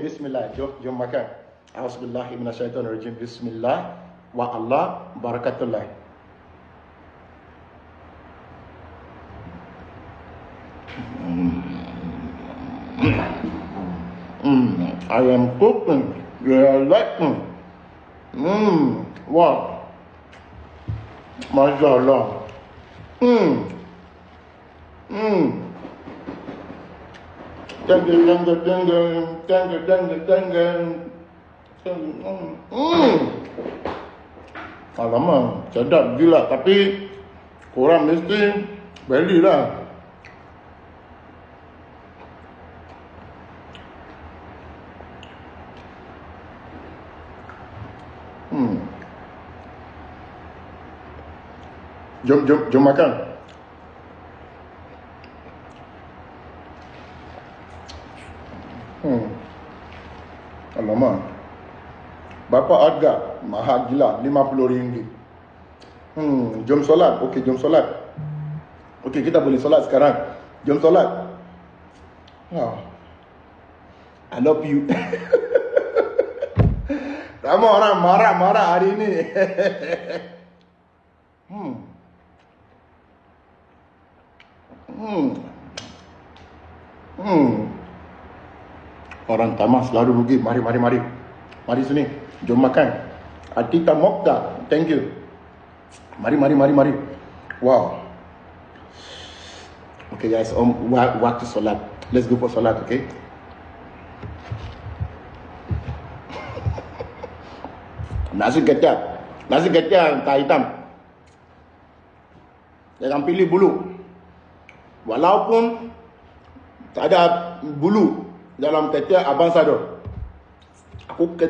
Bismillah, jom, jom makan. Auzubillahi minasyaitonirrajim. Bismillah wa Allah barakatullah. Mm, I am cooking. You are like me. Mm, wow. Masya Allah. Mm. Mm. Tengah, tengah, tengah, tengah, tengah, tengah. Hmm. Alamak, sedap gila. Tapi, korang mesti beli lah. Hmm. Jom, jom, jom makan. Hmm. Alamak. Bapa harga mahal gila RM50. Hmm, jom solat. Okey, jom solat. Okey, kita boleh solat sekarang. Jom solat. Oh. I love you. Ramai orang marah-marah hari ini. hmm. Hmm. Hmm. Orang tamas selalu rugi. Mari, mari, mari. Mari sini. Jom makan. Atika Mokta. Thank you. Mari, mari, mari, mari. Wow. Okay guys, um, wa- waktu solat. Let's go for solat, okay? Nasi kecap. Nasi kecap tak hitam. Jangan pilih bulu. Walaupun tak ada bulu nzala mutete abansa dɔ a ko kɛ